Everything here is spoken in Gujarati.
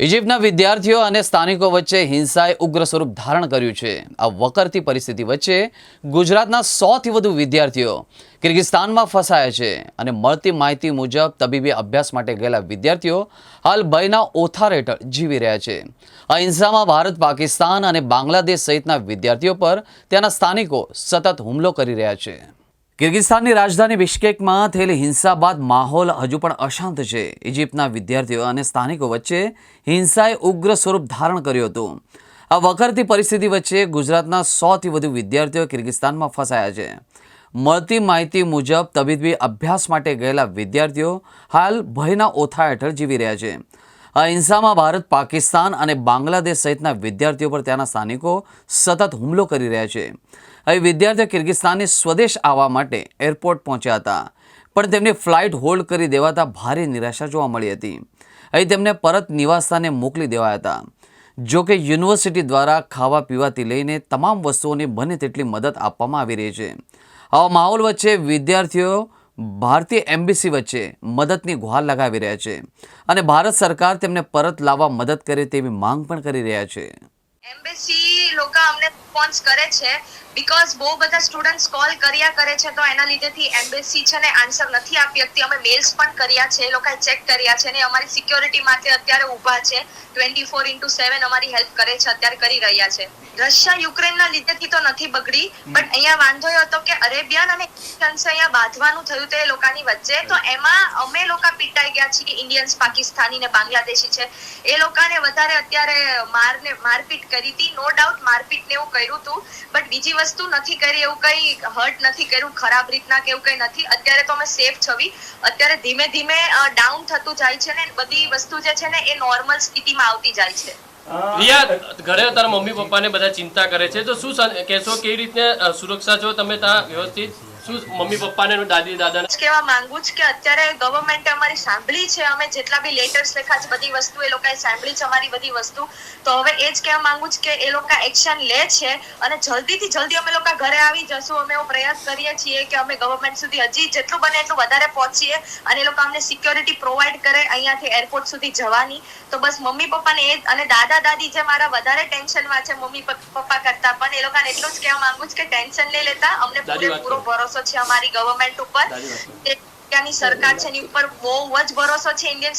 ઇજિપ્તના વિદ્યાર્થીઓ અને સ્થાનિકો વચ્ચે હિંસાએ ઉગ્ર સ્વરૂપ ધારણ કર્યું છે. આ વકરતી પરિસ્થિતિ વચ્ચે ગુજરાતના સોથી વધુ વિદ્યાર્થીઓ કિર્ગિસ્તાનમાં ફસાયા છે અને મળતી માહિતી મુજબ તબીબી અભ્યાસ માટે ગયેલા વિદ્યાર્થીઓ હાલ ભયના ઓથાર હેઠળ જીવી રહ્યા છે. આ હિંસામાં ભારત, પાકિસ્તાન અને બાંગ્લાદેશ સહિતના વિદ્યાર્થીઓ પર ત્યાંના સ્થાનિકો સતત હુમલો કરી રહ્યા છે. કિર્ગિસ્તાનની રાજધાની બિશ્કેકમાં થયેલી હિંસા બાદ માહોલ હજુ પણ અશાંત છે. ઇજિપ્તના વિદ્યાર્થીઓ અને સ્થાનિકો વચ્ચે હિંસાએ ઉગ્ર સ્વરૂપ ધારણ કર્યું હતું. આ વખરતી પરિસ્થિતિ વચ્ચે ગુજરાતના સોથી વધુ વિદ્યાર્થીઓ કિર્ગિસ્તાનમાં ફસાયા છે. મળતી માહિતી મુજબ તબીબી અભ્યાસ માટે ગયેલા વિદ્યાર્થીઓ હાલ ભયના ઓથા હેઠળ જીવી રહ્યા છે. આ હિંસામાં ભારત, પાકિસ્તાન અને બાંગ્લાદેશ સહિતના વિદ્યાર્થીઓ પર ત્યાંના સ્થાનિકો સતત હુમલો કરી રહ્યા છે. અહીં વિદ્યાર્થીઓ કિર્ગિસ્તાનની સ્વદેશ આવવા માટે એરપોર્ટ પહોંચ્યા હતા, પણ તેમની ફ્લાઇટ હોલ્ડ કરી દેવાતા ભારે નિરાશા જોવા મળી હતી. અહીં તેમને પરત નિવાસસ્થાને મોકલી દેવાયા હતા. જોકે યુનિવર્સિટી દ્વારા ખાવા પીવાથી લઈને તમામ વસ્તુઓની બને તેટલી મદદ આપવામાં આવી રહી છે. આવા માહોલ વચ્ચે વિદ્યાર્થીઓ ભારતીય એમ્બેસી વચ્ચે મદદની ગુહાર લગાવી રહ્યા છે અને ભારત સરકાર તેમને પરત લાવવા મદદ કરે તેવી માંગ પણ કરી રહ્યા છે. એમ્બેસી લોકો અમને રિસ્પોન્સ કરે છે બીકોઝ બહુ બધા સ્ટુડન્ટ્સ કોલ કર્યા કરે છે તો એના લીધેથી એમ્બેસી છે ને આન્સર નથી આપી શકતી. અમે મેલ્સ પણ કર્યા છે એ લોકોએ ચેક કર્યા છે ને અમારી સિક્યોરિટી માટે અત્યારે ઊભા છે. ટ્વેન્ટી ફોર ઇન્ટુ સેવન અમારી હેલ્પ કરે છે અત્યારે કરી રહ્યા છે. રશિયા યુક્રેનના લીધેથી તો નથી બગડી બટ અહીંયા વાંધો હતો કે અરેબિયન અને અહીંયા બાંધવાનું થયું તે લોકોની વચ્ચે. તો એમાં અમે લોકો પીટાઈ ગયા છીએ ઇન્ડિયન્સ પાકિસ્તાની ને બાંગ્લાદેશી છે. એ લોકોને વધારે અત્યારે મારને મારપીટ કરી હતી. નો ડાઉટ મારપીટ ને એવું કર્યું હતું બટ બીજી વસ્તુ નથી કરી એવું કઈ હર્ટ નથી કર્યું ખરાબ રીતના કે એવું કઈ નથી. અત્યારે તો અમે સેફ છવી. અત્યારે ધીમે ધીમે ડાઉન થતું જાય છે ને બધી વસ્તુ જે છે ને એ નોર્મલ સ્થિતિમાં આવતી જાય છે. રિયા ઘરે તારા મમ્મી પપ્પાને બધા ચિંતા કરે છે. તો શું કહેશો કેવી રીતે સુરક્ષા છો તમે ત્યાં વ્યવસ્થિત? શું મમ્મી પપ્પાને દાદી દાદાને? જ કહેવા માંગુ છું કે અત્યારે ગવર્મેન્ટે અમારી સાંભળી છે અમે જેટલા બી લેટર્સ લખ્યા છે બધી વસ્તુ એ લોકોએ સાંભળી છે અમારી બધી વસ્તુ. તો હવે એ જ કહેવા માંગુ છું કે એ લોકો એક્શન લે છે અને જલ્દીથી જલ્દી અમે લોકો ઘરે આવી જશું. અમે એવો પ્રયાસ કરીએ છીએ કે અમે ગવર્મેન્ટ સુધી હજી જેટલું બને એટલું વધારે પહોંચીએ અને એ લોકો અમને સિક્યોરિટી પ્રોવાઈડ કરે અહીંયાથી એરપોર્ટ સુધી જવાની. તો બસ મમ્મી પપ્પાને એ અને દાદા દાદી જે મારા વધારે ટેન્શનમાં છે મમ્મી પપ્પા કરતા પણ એ લોકોને એટલું જ કહેવા માંગુ છું કે ટેન્શન નહીં લેતા. અમને પૂરેપૂરો કરો. ભરોસો છે અમારી ગવર્મેન્ટ ઉપર. ત્યાંની સરકાર છે એની ઉપર બહુ જ ભરોસો છે ઇન્ડિયન